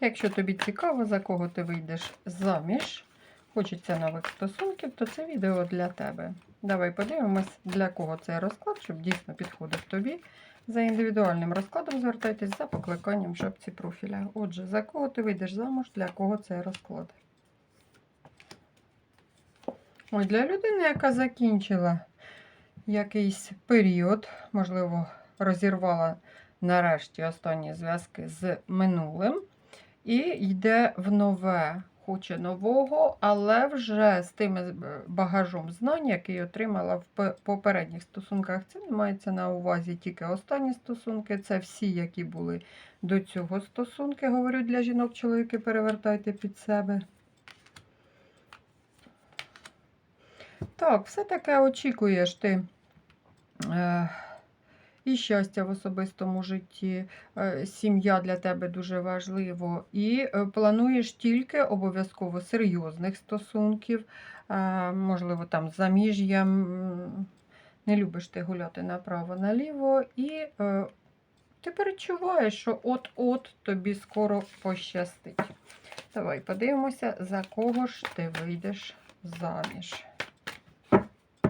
Якщо тобі цікаво, за кого ти вийдеш заміж, хочеться нових стосунків, то це відео для тебе. Давай подивимось, для кого цей розклад, щоб дійсно підходив тобі. За індивідуальним розкладом звертайтесь за покликанням в шапці профіля. Отже, за кого ти вийдеш замуж, для кого цей розклад? Ой, для людини, яка закінчила якийсь період, можливо, розірвала нарешті останні зв'язки з минулим і йде в нове, хоче нового, але вже з тим е, багажом знань, який отримала в попередніх стосунках. Це не мається на увазі тільки останні стосунки, це всі, які були до цього стосунки. Говорю для жінок, чоловіки, перевертайте під себе. Так, все таке очікуєш ти. І щастя в особистому житті, е, сім'я для тебе дуже важливо. І е, плануєш тільки обов'язково серйозних стосунків, е, можливо, там з заміжжям. Не любиш ти гуляти направо-наліво, і ти перечуваєш, що от-от тобі скоро пощастить. Давай подивимося, за кого ж ти вийдеш заміж.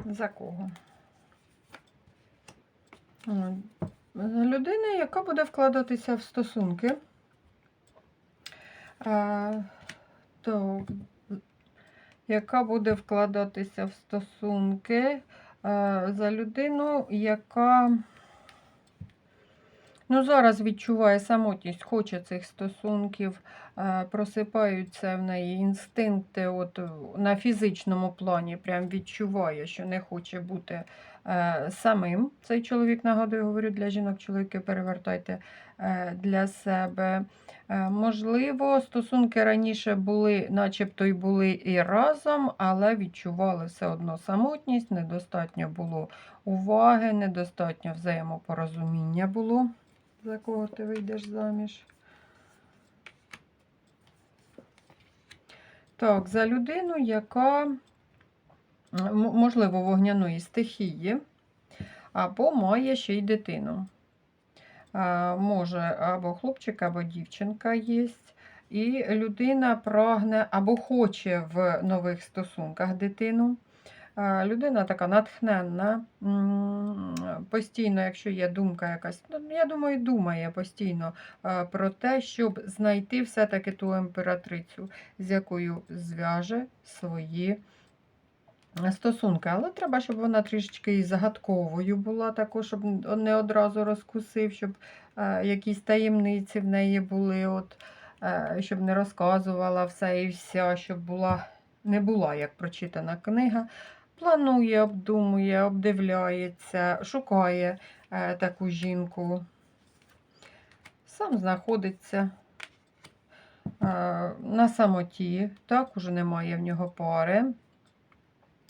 За кого? М, Людина, яка буде вкладатися в стосунки. То, яка буде вкладатися в стосунки за людину, яка ну, зараз відчуває самотність, хоче цих стосунків, а, просипаються в неї інстинкти от, на фізичному плані, прям відчуває, що не хоче бути е, самим. Цей чоловік, нагадую, говорю для жінок, чоловіки перевертайте е, для себе. Е, Можливо, стосунки раніше були, начебто й були і разом, але відчували все одно самотність, недостатньо було уваги, недостатньо взаємопорозуміння було, за кого ти вийдеш заміж. Так, за людину, яка, можливо, вогняної стихії, або має ще й дитину. А, Може або хлопчик, або дівчинка є. І людина прагне або хоче в нових стосунках дитину. Людина така натхненна, постійно, якщо є думка якась, ну, я думаю, думає постійно про те, щоб знайти все-таки ту імператрицю, з якою зв'яже свої стосунки. Але треба, щоб вона трішечки і загадковою була, також, щоб не одразу розкусив, щоб якісь таємниці в неї були, от, щоб не розказувала все і вся, щоб була, не була як прочитана книга. Планує, обдумує, обдивляється, шукає е, таку жінку. Сам знаходиться е, на самоті, так, уже немає в нього пари.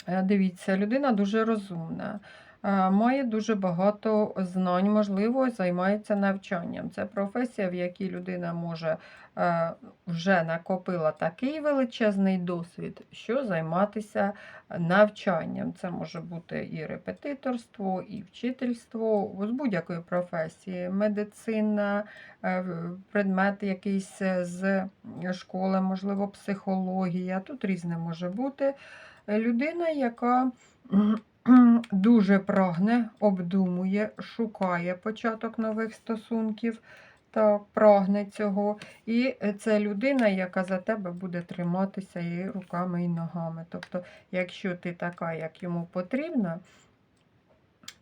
Е, Дивіться, людина дуже розумна, має дуже багато знань, можливо, займається навчанням. Це професія, в якій людина може е, вже накопила такий величезний досвід, що займатися навчанням. Це може бути і репетиторство, і вчительство з будь-якої професії, медицина, е, предмет якийсь з школи, можливо, психологія. Тут різне може бути людина, яка дуже прагне, обдумує, шукає початок нових стосунків, так, прагне цього. І це людина, яка за тебе буде триматися і руками, і ногами. Тобто, якщо ти така, як йому потрібна,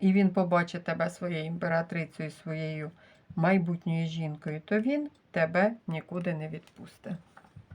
і він побачить тебе своєю імператрицею, своєю майбутньою жінкою, то він тебе нікуди не відпустить.